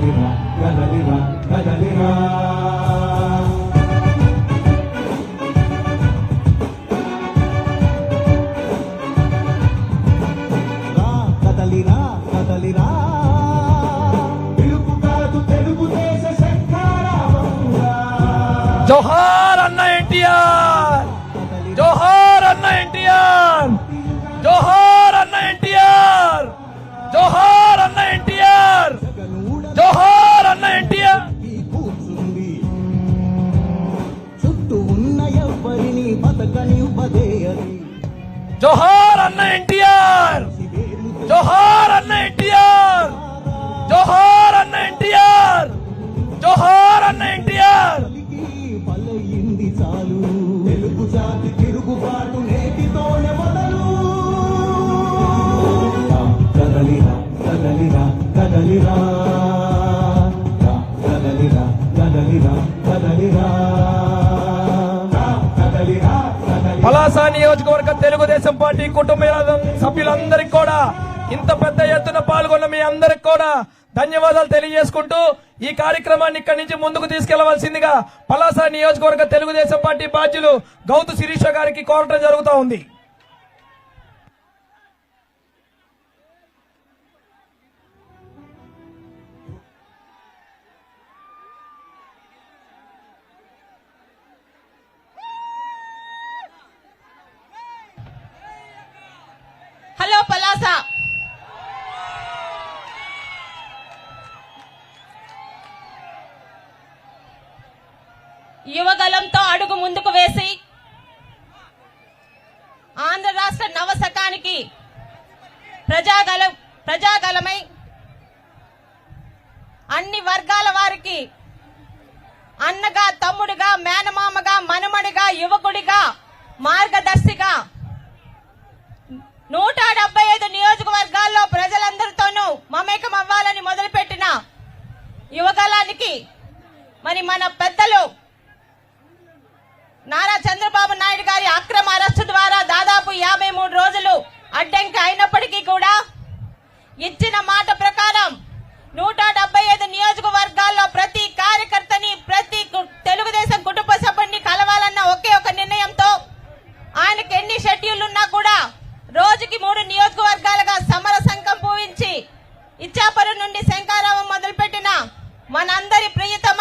కదలిరా కదలిరా కదలిరా రా జోహార్ అన్న ఎన్టీఆర్! జోహార్ అన్న ఎన్టీఆర్! జోహార్ అన్న ఎన్టీఆర్! జోహార్ అన్న ఎన్టీఆర్! తెలుగుదేశం పార్టీ కుటుంబ సభ్యులందరికీ కూడా ఇంత పెద్ద ఎత్తున పాల్గొన్న మీ అందరికి కూడా ధన్యవాదాలు తెలియజేసుకుంటూ ఈ కార్యక్రమాన్ని ఇక్కడి నుంచి ముందుకు తీసుకెళ్ళవలసిందిగా పలాస నియోజకవర్గ తెలుగుదేశం పార్టీ బాధ్యులు గౌతు శిరీష గారికి కోరటం జరుగుతూ ఉంది. హలో యువగలంతో అడుగు ముందుకు వేసి ఆంధ్ర రాష్ట్ర నవశకానికి ప్రజాగల ప్రజాగలమై అన్ని వర్గాల వారికి అన్నగా తమ్ముడిగా మేనమామగా మనమడిగా యువకుడిగా మార్గదర్శిగా నూట డెబ్బై ఐదు నియోజకవర్గాలు ప్రజలందరితోనూ మమేకం అవ్వాలని మొదలుపెట్టిన యువకాలానికి మరి మన పెద్దలు నారా చంద్రబాబు నాయుడు గారి అక్రమ అరెస్టు ద్వారా దాదాపు యాభై మూడు రోజులు అడ్డంకి అయినప్పటికీ కూడా ఇచ్చిన మాట ప్రకారం నూట డెబ్బై ఐదు నియోజకవర్గాల్లో ప్రతి కార్యకర్తని ప్రతి కు- తెలుగుదేశం కుటుంబ సభ్యుడిని కలవాలన్న ఒకే ఒక నిర్ణయంతో ఆయనకి ఎన్ని షెడ్యూల్ ఉన్నా కూడా రోజుకి మూడు నియోజకవర్గాలుగా సమర సంఘం పూవించి ఇచ్చాపురం నుండి శంకారావం మొదలుపెట్టిన మనందరి ప్రియతమ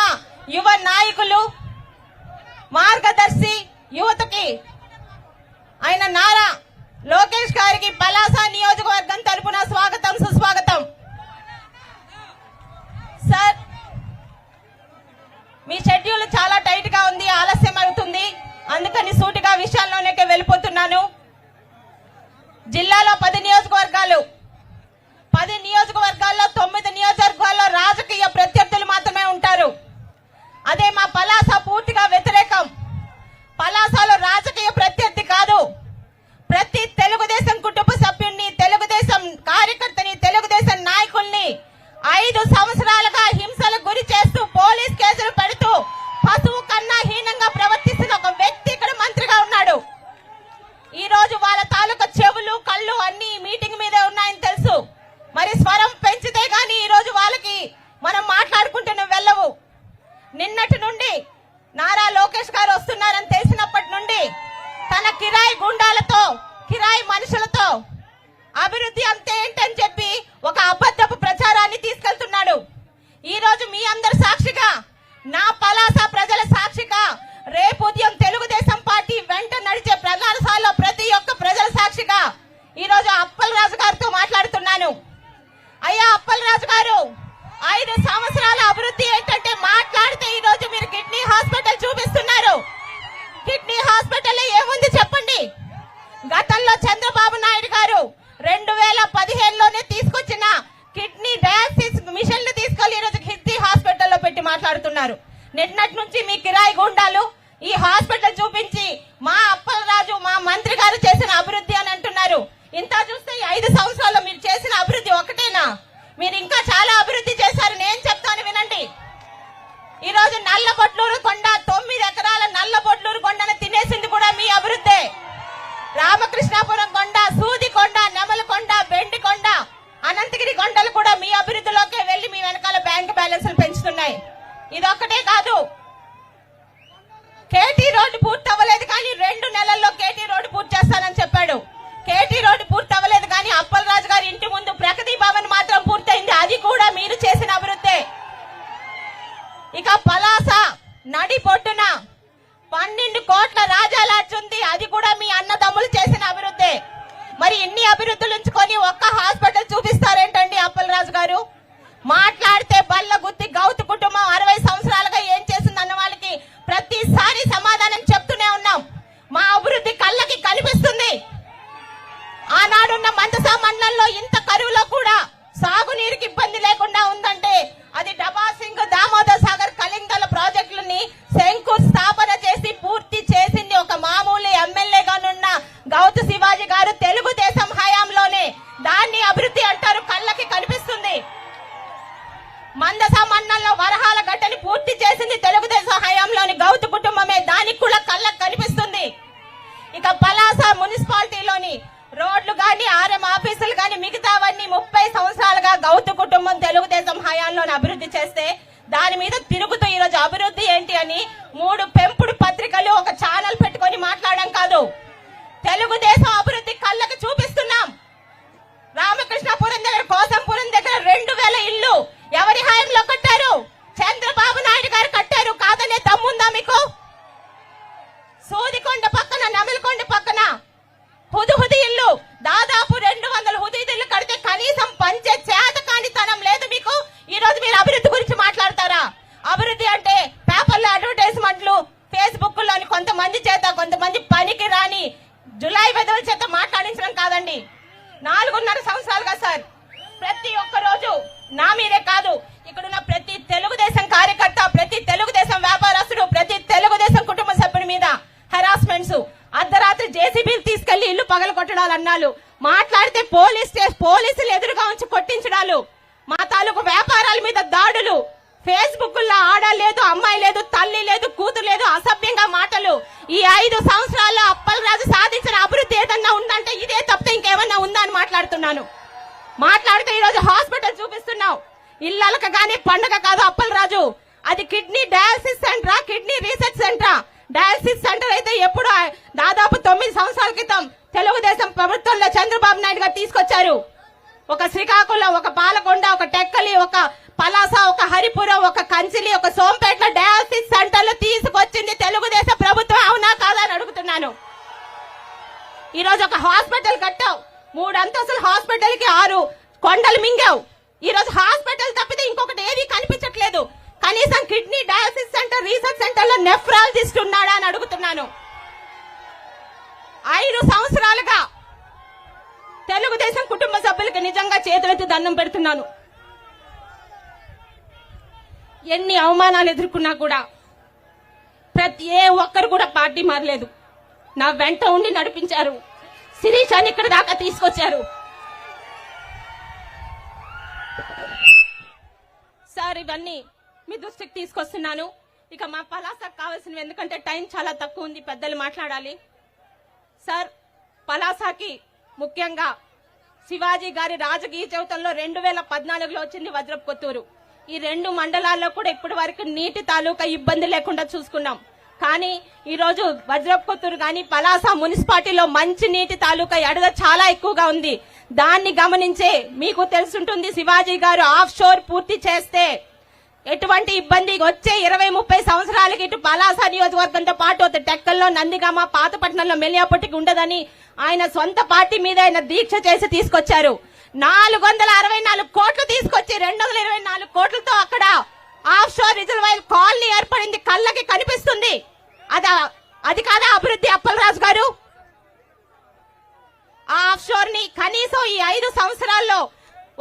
యువ నాయకులు మార్గదర్శి యువతకి ఆయన నారా లోకేష్ గారికి పలాస నియోజకవర్గం తరపున స్వాగతం సుస్వాగతం. సార్ మీ షెడ్యూల్ చాలా టైట్గా ఉంది ఆలస్యం అవుతుంది. అందుకని సూటిగా విషయాల్లోనే వెళ్ళిపోతున్నాను. జిల్లాలో పది నియోజకవర్గాలు గుండాలతో కిరాయి మనుషులతో. అభివృద్ధి అంతే ఏంటని చెప్పి ఒక అబద్ధపు ప్రచారాన్ని తీసుకెళ్తున్నాడు. ఈ రోజు మీ అందరి సాక్షిగా నా పలాస ప్రజల సాక్షిగా రేపు ఉదయం తెలుగుదేశం పార్టీ వెంట నడిచే ప్రధానశాలలో ప్రతి ఒక్క ప్రజల సాక్షిగా ఈ రోజు అప్పల్ రాజు గారితో మాట్లాడుతున్నాను. అయ్యా అప్పల్ రాజు గారు ఐదు సంవత్సరాల అభివృద్ధి ఏంటంటే మాట్లాడితే ఈ రోజు మీరు కిడ్నీ హాస్పిటల్ చూపిస్తున్నారు. కిడ్నీ హాస్పిటల్ ఏముంది చెప్పండి? గతంలో చంద్రబాబు నాయుడు గారు రెండు వేల పదిహేనులోనే తీసుకొచ్చిన కిడ్నీ డయాలసిస్ మిషన్లు తీసుకెళ్ళి ఈ రోజు కిడ్నీ హాస్పిటల్లో పెట్టి మాట్లాడుతున్నారు. నిన్నటి నుంచి మీ కిరాయి గుండాలు ఈ హాస్పిటల్ చూపించి మా అప్పలరాజు మా మంత్రి గారు చేసిన అభివృద్ధి అని అంటున్నారు. ఇంత చూస్తే ఈ ఐదు సంవత్సరాల్లో మీరు చేసిన అభివృద్ధి ఒకటేనా? మీరు ఇంకా చాలా అభివృద్ధి చేశారు. నేను చెప్తాను వినండి. ఈరోజు నల్లబొట్లూరు కొండ తొమ్మిది మాట్లాడితే బల్ల గుత్తి గౌతు కుటుంబం అరవై సంవత్సరాలుగా ఏం చేసింది అన్న వాళ్ళకి ప్రతిసారి సమాధానం చెప్తూనే ఉన్నాం. మా అభివృద్ధి కళ్ళకి కనిపిస్తుంది. ఆనాడున్న మందసా మండలంలో ఇంత కరువులో కూడా సాగునీరుకి ఇబ్బంది లేకుండా ఉందంటే అది డబాసింగ్ దామోదర్ సాగర్ కలింగల ప్రాజెక్టులని కానీ ఆర్ఎం ఆఫీసులు కానీ మిగతావన్నీ ముప్పై సంవత్సరాలుగా గౌతు కుటుంబం తెలుగుదేశం హయాంలోని అభివృద్ధి చేస్తే దాని మీద తిరుగుతూ ఈరోజు అభివృద్ధి ఏంటి అని మూడు పెంపుడు పత్రికలు ఒక ఛానల్ పెట్టుకొని మాట్లాడడం కాదు. తెలుగుదేశం అభివృద్ధి కళ్ళకు చూపిస్తున్నాం. రామకృష్ణపురం దగ్గర కోసం దగ్గర రెండు వేల ఇల్లు ఎవరి హాయంలో కట్టారు చంద్రబాబు నాయుడు గారు కట్టారు కాదనే దమ్ముందా మీకు సూదికొండ పక్కన నమిలికొండ పక్కన హుదు హుది ఇల్లు దాదాపు రెండు వందల హుది ఇల్లు కడితే కనీసం పంచే చేత కానితనం లేదు మీకు ఈ రోజు మీరు అభివృద్ధి గురించి మాట్లాడతారా అభివృద్ధి అంటే పేపర్లో అడ్వర్టైజ్మెంట్లు ఫేస్బుక్ కొంతమంది చేత కొంతమంది పనికి రాని జులై వెదవుల చేత మాట్లాడించడం కాదండి. నాలుగున్నర సంవత్సరాలుగా సార్ ప్రతి ఒక్క రోజు నా మీరే కాదు ఇక్కడున్న ప్రతి తెలుగుదేశం కార్యకర్త ప్రతి తెలుగుదేశం వ్యాపారస్తుడు ప్రతి తెలుగుదేశం కుటుంబ సభ్యుడి మీద హెరాస్మెంట్స్ అర్ధరాత్రి జేసీబీలు తీసుకెళ్ళి ఇల్లు పగల కొట్టడాలు అన్నాలు మాట్లాడితే పోలీస్ పోలీసులు ఎదురుగా ఉంచి కొట్టించడాలు. మా తాలూకు వ్యాపారాల మీద దాడులు. ఫేస్బుక్లో ఆడ లేదు అమ్మాయి లేదు తల్లి లేదు కూతురు లేదు అసభ్యంగా మాటలు. ఈ ఐదు సంవత్సరాల్లో అప్పలరాజు సాధించిన అభివృద్ధి ఏదన్నా ఉందంటే ఇదే తప్పితే ఇంకేమన్నా ఉందా అని మాట్లాడుతున్నాను. మాట్లాడితే ఈ రోజు హాస్పిటల్ చూపిస్తున్నావు. ఇళ్ళలకు కానీ పండగ కాదు అప్పలరాజు. అది కిడ్నీ డయాలసిస్ సెంటరా కిడ్నీ రీసెర్చ్ సెంటరా? డయాలసిస్ సెంటర్ అయితే ఎప్పుడు దాదాపు తొమ్మిది సంవత్సరాల క్రితం తెలుగుదేశం ప్రభుత్వంలో చంద్రబాబు నాయుడు గారు తీసుకొచ్చారు. ఒక శ్రీకాకుళం ఒక పాలకొండ ఒక టెక్కలి ఒక పలాస ఒక హరిపురం ఒక కంచిలి ఒక సోంపేట డయాలసిస్ సెంటర్లు తీసుకొచ్చింది తెలుగుదేశం ప్రభుత్వం. అవునా కాదా అని అడుగుతున్నాను. ఈ రోజు ఒక హాస్పిటల్ కట్టావు. మూడు అంతస్తుల హాస్పిటల్కి ఆరు కొండలు మింగావు. ఈ రోజు హాస్పిటల్ తప్పితే ఇంకొకటి ఏది కనిపించట్లేదు. కనీసం కిడ్నీ డయాలసిస్ సెంటర్ రీసెర్చ్ సెంటర్లో నెఫ్రాలజిస్ట్ ఉన్నాడా అని అడుగుతున్నాను. ఐదు సంవత్సరాలుగా తెలుగుదేశం కుటుంబ సభ్యులకి నిజంగా చేతులెత్తి దండం పెడుతున్నాను. ఎన్ని అవమానాలు ఎదుర్కొన్నా కూడా ప్రతి ఏ ఒక్కరు కూడా పార్టీ మారలేదు. నా వెంట ఉండి నడిపించారు. శిరీషాన్ని ఇక్కడ దాకా తీసుకొచ్చారు. సార్ ఇవన్నీ మీ దృష్టికి తీసుకొస్తున్నాను. ఇక మా పలాసకు కావాల్సినవి ఎందుకంటే టైం చాలా తక్కువ ఉంది పెద్దలు మాట్లాడాలి. సార్ పలాసాకి ముఖ్యంగా శివాజీ గారి రాజకీయ జీవితంలో రెండు వేల పద్నాలుగులో వచ్చింది వజ్రపు కొత్తూరు. ఈ రెండు మండలాల్లో కూడా ఇప్పటి వరకు నీటి తాలూకా ఇబ్బంది లేకుండా చూసుకున్నాం. కానీ ఈ రోజు కానీ పలాస మున్సిపాలిటీలో మంచి నీటి తాలూకా ఎడద చాలా ఎక్కువగా ఉంది. దాన్ని గమనించే మీకు తెలుసుంటుంది శివాజీ గారు ఆఫ్ షోర్ పూర్తి చేస్తే ఎటువంటి ఇబ్బంది వచ్చే ఇరవై ముప్పై సంవత్సరాలకి ఇటు పలాస నియోజకవర్గంతో పాటు అటు టెక్కల్లో నందిగామ పాతపట్నంలో మెలియాపట్టికి ఉండదని ఆయన సొంత పార్టీ మీద ఆయన దీక్ష చేసి తీసుకొచ్చారు. నాలుగు వందల అరవై నాలుగు కోట్లు తీసుకొచ్చి రెండు వందల ఇరవై నాలుగు కోట్లతో అక్కడ ఆఫ్ షోర్ రిజర్వాయర్ కాలనీ ఏర్పడింది. కళ్ళకి కనిపిస్తుంది. అదా అది కాదా అభివృద్ధి అప్పలరాజు గారు? ఆ ఆఫ్ షోర్ని కనీసం ఈ ఐదు సంవత్సరాల్లో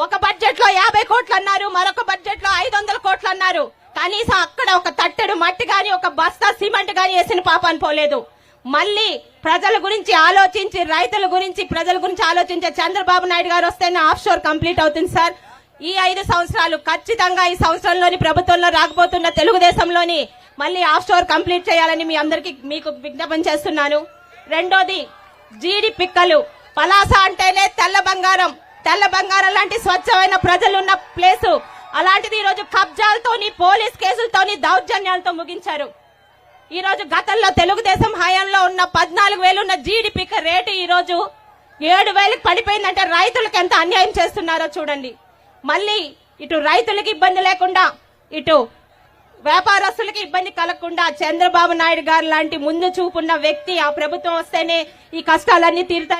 ఒక బడ్జెట్లో యాభై కోట్లు అన్నారు. మరొక బడ్జెట్లో ఐదు వందల కోట్లు అన్నారు. కనీసం అక్కడ ఒక తట్టెడు మట్టి గాని ఒక బస్తా సిమెంట్ గాని వేసిన పాపాన్ని పోలేదు. మళ్ళీ ప్రజల గురించి ఆలోచించి రైతుల గురించి ప్రజల గురించి ఆలోచించే చంద్రబాబు నాయుడు గారు వస్తేనే ఆఫ్ షోర్ కంప్లీట్ అవుతుంది సార్. ఈ ఐదు సంవత్సరాలు ఖచ్చితంగా ఈ సంవత్సరంలోని ప్రభుత్వంలో రాకపోతున్న తెలుగుదేశంలోని మళ్ళీ ఆఫ్ స్టోర్ కంప్లీట్ చేయాలని మీ అందరికి మీకు విజ్ఞాపన చేస్తున్నాను. రెండోది జీడి పిక్కలు. పలాస అంటేనే తెల్ల బంగారం. తెల్ల బంగారం లాంటి స్వచ్ఛమైన ప్రజలున్న ప్లేసు. అలాంటిది ఈరోజు కబ్జాలతోని పోలీస్ కేసులతోని దౌర్జన్యాలతో ముగించారు. ఈ రోజు గతంలో తెలుగుదేశం హయాంలో ఉన్న పద్నాలుగు వేలు ఉన్న జీడి రేటు ఈ రోజు ఏడు వేలకు పడిపోయిందంటే రైతులకు ఎంత అన్యాయం చేస్తున్నారో చూడండి. మళ్ళీ ఇటు రైతులకు ఇబ్బంది లేకుండా ఇటు వ్యాపారస్తులకి ఇబ్బంది కలగకుండా చంద్రబాబు నాయుడు గారు లాంటి ముందు చూపున్న వ్యక్తి ఆ ప్రభుత్వం వస్తేనే ఈ కష్టాలన్నీ తీరుతాయి.